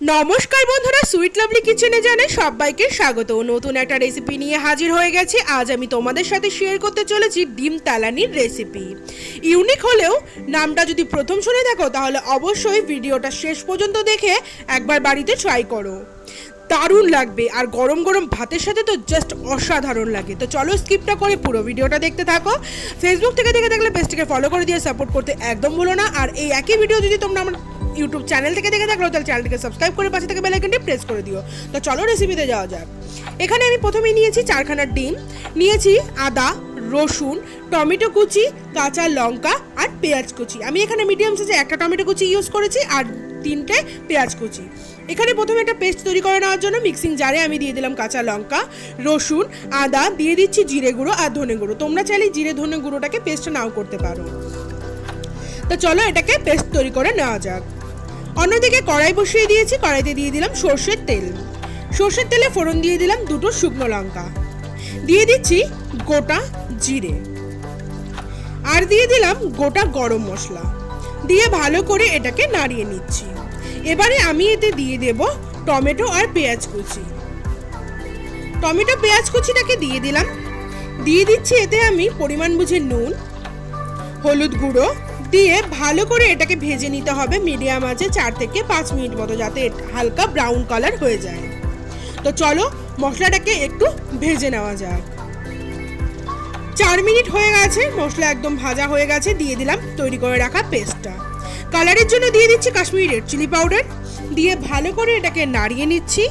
নমস্কার বন্ধুরা sweet lovely কিচেনে জানে সবাইকে স্বাগত। নতুন একটা রেসিপি নিয়ে হাজির হয়ে গেছি। আজ আমি তোমাদের সাথে শেয়ার করতে চলেছি ডিম তালানির রেসিপি ইউনিক হলেও নামটা যদি প্রথম শুনে থাকো, তাহলে অবশ্যই ভিডিওটা শেষ পর্যন্ত দেখে একবার বাড়িতে ট্রাই করো। দারুণ লাগবে, আর গরম গরম ভাতের সাথে তো জাস্ট অসাধারণ লাগে। তো চলো স্কিপটা করে পুরো ভিডিওটা দেখতে থাকো। ফেসবুক থেকে দেখে থাকলে পেজটিকে ফলো করে দিয়ে সাপোর্ট করতে একদম ভুলো না। আর এই একই ভিডিও যদি তোমরা আমার ইউটিউব চ্যানেল থেকে দেখে থাকল তাহলে চ্যানেলটিকে সাবস্ক্রাইব করে পাশে থেকে বেলাইকনটি প্রেস করে দিও। তো চলো রেসিপিতে যাওয়া যাক। এখানে আমি প্রথমেই নিয়েছি চারখানা ডিম, নিয়েছি আদা, রসুন, টমেটো কুচি, কাঁচা লঙ্কা আর পেঁয়াজ কুচি। আমি এখানে মিডিয়াম সাইজে একটা টমেটো কুচি ইউজ করেছি আর তিনটে পেঁয়াজ কুচি। এখানে প্রথমে একটা পেস্ট তৈরি করে নেওয়ার জন্য মিক্সিং জারে আমি দিয়ে দিলাম কাঁচা লঙ্কা, রসুন, আদা, দিয়ে দিচ্ছি জিরে গুঁড়ো আর ধনে গুঁড়ো। তোমরা চাইলে জিরে ধনে গুঁড়োটাকে পেস্ট নাও করতে পারো। তো চলো এটাকে পেস্ট তৈরি করে নেওয়া যাক। অন্যদিকে কড়াই বসিয়ে দিয়েছি, কড়াইতে দিয়ে দিলাম সর্ষের তেল। সর্ষের তেলে ফোড়ন দিয়ে দিলাম দুটো শুকনো লঙ্কা। দিয়ে দিচ্ছি গোটা জিরে। আর দিয়ে দিলাম গোটা গরম মশলা। দিয়ে ভালো করে এটাকে নাড়িয়ে নিচ্ছি। এবারে আমি এতে দিয়ে দেব টমেটো আর পেঁয়াজ কুচি। টমেটো, পেঁয়াজ কুচিটাকে দিয়ে দিলাম। দিয়ে দিচ্ছি এতে আমি পরিমাণ বুঝে নুন, হলুদ গুঁড়ো দিয়ে ভালো করে এটাকে ভেজে নিতে হবে মিডিয়াম আছে চার থেকে পাঁচ মিনিট মতো যাতে হালকা ব্রাউন কালার হয়ে যায়। তো চলো মশলাটাকে একটু ভেজে নেওয়া যাক। চার মিনিট হয়ে গেছে, মশলা একদম ভাজা হয়ে গেছে, দিয়ে দিলাম তৈরি করে রাখা পেস্টটা। কালারের জন্য দিয়ে দিচ্ছি কাশ্মীরি রেড চিলি পাউডার। দিয়ে ভালো করে এটাকে নাড়িয়ে নিচ্ছি।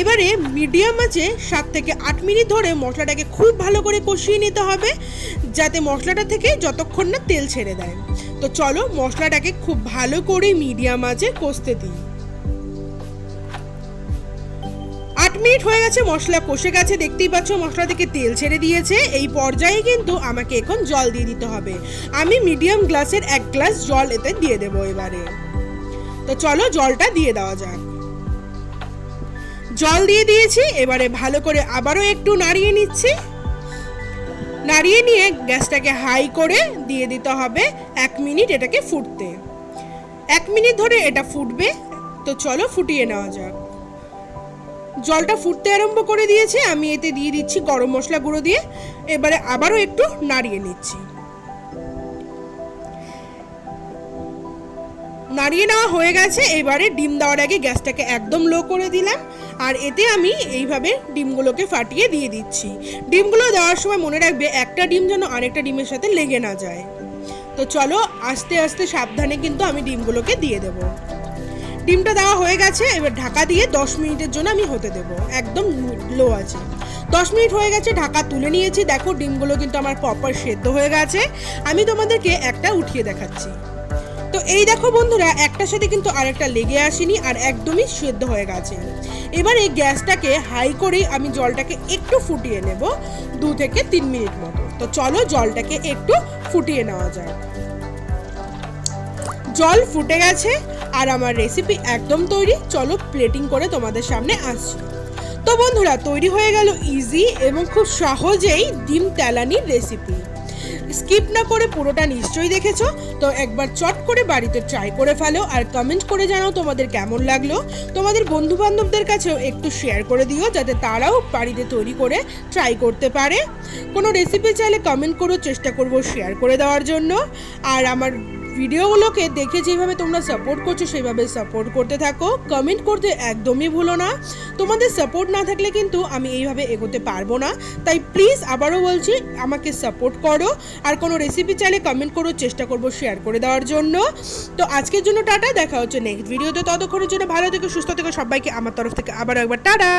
এবারে মিডিয়াম আছে সাত থেকে আট মিনিট ধরে মশলাটাকে খুব ভালো করে কষিয়ে নিতে হবে, যাতে মশলাটা থেকে যতক্ষণ না তেল ছেড়ে দেয়। তো চলো মশলাটাকে খুব ভালো করে মিডিয়াম আছে কষতে দিই। আট মিনিট হয়ে গেছে, মশলা কষে গেছে, দেখতেই পাচ্ছ মশলা থেকে তেল ছেড়ে দিয়েছে। এই পর্যায়ে কিন্তু আমাকে এখন জল দিয়ে দিতে হবে। আমি মিডিয়াম গ্লাসের এক গ্লাস জল এতে দিয়ে দেবো এবারে। তো চলো জলটা দিয়ে দেওয়া যাক। জল দিয়ে দিয়েছি, এবারে ভালো করে আবারও একটু নাড়িয়ে নিচ্ছি। নাড়িয়ে নিয়ে গ্যাসটাকে হাই করে দিয়ে দিতে হবে এক মিনিট এটাকে ফুটতে। এক মিনিট ধরে এটা ফুটবে, তো চলো ফুটিয়ে নেওয়া যাক। জলটা ফুটতে আরম্ভ করে দিয়েছে, আমি এতে দিয়ে দিচ্ছি গরম মশলা গুঁড়ো দিয়ে, এবারে আবারও একটু নাড়িয়ে নিচ্ছি। নাড়িয়ে নেওয়া হয়ে গেছে, এবারে ডিম দেওয়ার আগে গ্যাসটাকে একদম লো করে দিলাম, আর এতে আমি এইভাবে ডিমগুলোকে ফাটিয়ে দিয়ে দিচ্ছি। ডিমগুলো দেওয়ার সময় মনে রাখবে একটা ডিম যেন আরেকটা ডিমের সাথে লেগে না যায়। তো চলো, আস্তে আস্তে সাবধানে কিন্তু আমি ডিমগুলোকে দিয়ে দেবো। ডিমটা দেওয়া হয়ে গেছে, এবার ঢাকা দিয়ে দশ মিনিটের জন্য আমি হতে দেবো, একদম লো আছে। দশ মিনিট হয়ে গেছে, ঢাকা তুলে নিয়েছি, দেখো ডিমগুলো কিন্তু আমার প্রপার সেদ্ধ হয়ে গেছে। আমি তোমাদেরকে একটা উঠিয়ে দেখাচ্ছি। তো এই দেখো বন্ধুরা, একটার সাথে কিন্তু আরেকটা লেগে আসেনি আর একদমই সেদ্ধ হয়ে গেছে। এবারে গ্যাসটাকে হাই করেই আমি জলটাকে একটু ফুটিয়ে নেব, দু থেকে তিন মিনিট মতো। তো চলো জলটাকে একটু ফুটিয়ে নেওয়া যায় জল ফুটে গেছে আর আমার রেসিপি একদম তৈরি, চলো প্লেটিং করে তোমাদের সামনে আসছি। তো বন্ধুরা, তৈরি হয়ে গেল ইজি এবং খুব সহজেই ডিম তেলানির রেসিপি স্কিপ না করে পুরোটা নিশ্চয়ই দেখেছ? তো একবার চট করে বাড়িতে ট্রাই করে ফেলো আর কমেন্ট করে জানাও তোমাদের কেমন লাগল। তোমাদের বন্ধু বান্ধবদের কাছেও একটু শেয়ার করে দিও যাতে তারাও বাড়িতে তৈরি করে ট্রাই করতে পারে। কোনো রেসিপি চাইলে কমেন্ট করো চেষ্টা করব শেয়ার করে দেওয়ার জন্য। আর আমার ভিডিওগুলোকে দেখে যেভাবে তোমরা সাপোর্ট করছ, সেইভাবে সাপোর্ট করতে থাকো। কমেন্ট করতে একদমই ভুলো না। তোমাদের সাপোর্ট না থাকলে কিন্তু আমি এইভাবে এগোতে পারব না। তাই প্লিজ আবারও বলছি, আমাকে সাপোর্ট করো। আর কোনো রেসিপি চাইলে কমেন্ট করো, চেষ্টা করব শেয়ার করে দেওয়ার জন্য। তো আজকের জন্য টাটা, দেখা হচ্ছে নেক্সট ভিডিওতে ততক্ষণের জন্য ভালো থেকো, সুস্থ থেকো, সবাইকে আমার তরফ থেকে আবারও একবার টাটা।